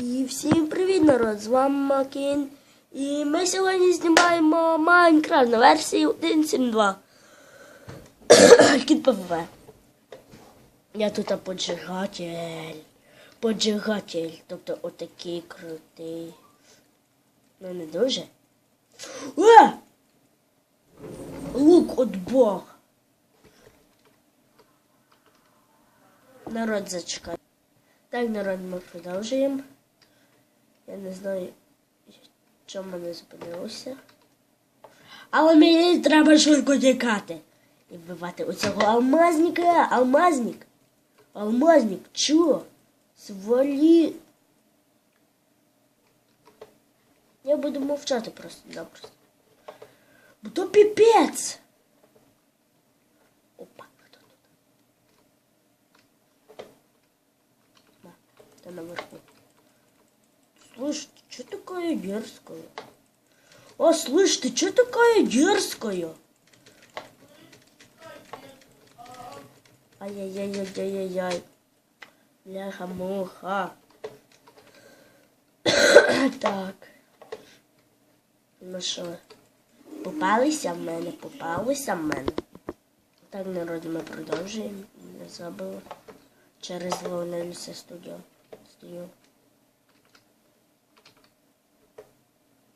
І всім привіт, народ! З вами Макін. І ми сьогодні знімаємо Майнкрафт на версії 1.7.2. Кіт ПВВ. Я тут поджигатель. Поджигатель. Тобто отакий крутий. Ну не дуже. Е! Лук от Бог. Народ зачекай. Так, народ, ми продовжуємо. Я не знаю, що в мене зупинилося. Але мені треба швидко тікати. І вбивати оцього алмазника. Алмазник. Алмазник, чо? Свалі. Я буду мовчати просто-напросто. Бо то піпець. Опа, хто тут? Ты наверху Слышь, ты что такая дерзкая? О, слышь, ты что такая дерзкая? Ай-яй-яй-яй-яй-яй. Бляха-муха. так. Ну що, попалися в мене, попалися в мене. Так, народ, ми продовжуємо. Не забула. Через Леонельса студіо. Студіо.